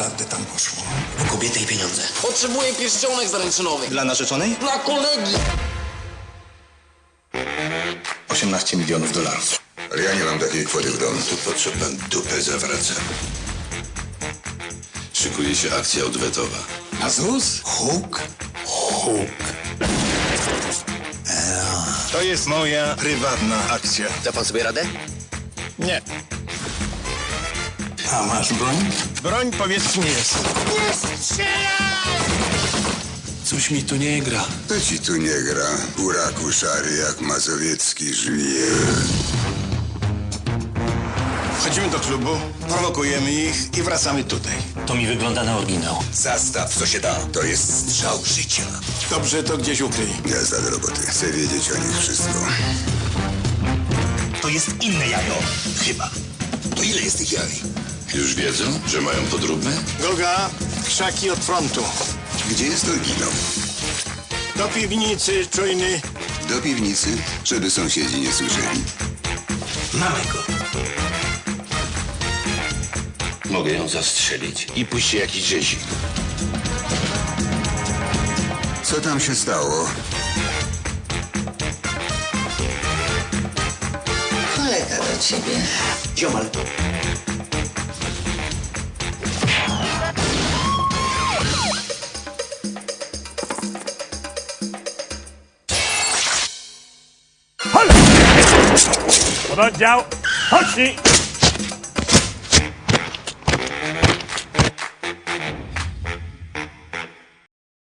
naprawdę tam poszło? O kobiety i pieniądze. Potrzebuję pierścionek zaręczynowy. Dla narzeczonej? Dla kolegi. 18 milionów dolarów. Ale ja nie mam takiej kwoty w domu. Tu potrzebna dupę zawraca. Szykuje się akcja odwetowa. Azus? Huk? Huk. To jest moja prywatna akcja. Da pan sobie radę? Nie. A masz broń? Broń powiedzmy jest. Coś mi tu nie gra. To ci tu nie gra. Uraku szary jak mazowiecki żwir. Wchodzimy do klubu, prowokujemy ich i wracamy tutaj. To mi wygląda na oryginał. Zastaw, co się da. To jest strzał życia. Dobrze to gdzieś ukryj. Jazda do roboty. Chcę wiedzieć o nich wszystko. To jest inne jajo. Chyba. To ile jest tych jaj? Już wiedzą, że mają podróbę? Goga, krzaki od frontu. Gdzie jest oryginał? Do piwnicy, czujny. Do piwnicy, żeby sąsiedzi nie słyszeli. Mamy go. Mogę ją zastrzelić i puści jakiś rzezik. Co tam się stało? Kolega do ciebie. Ziomal. Tchau. Oxi.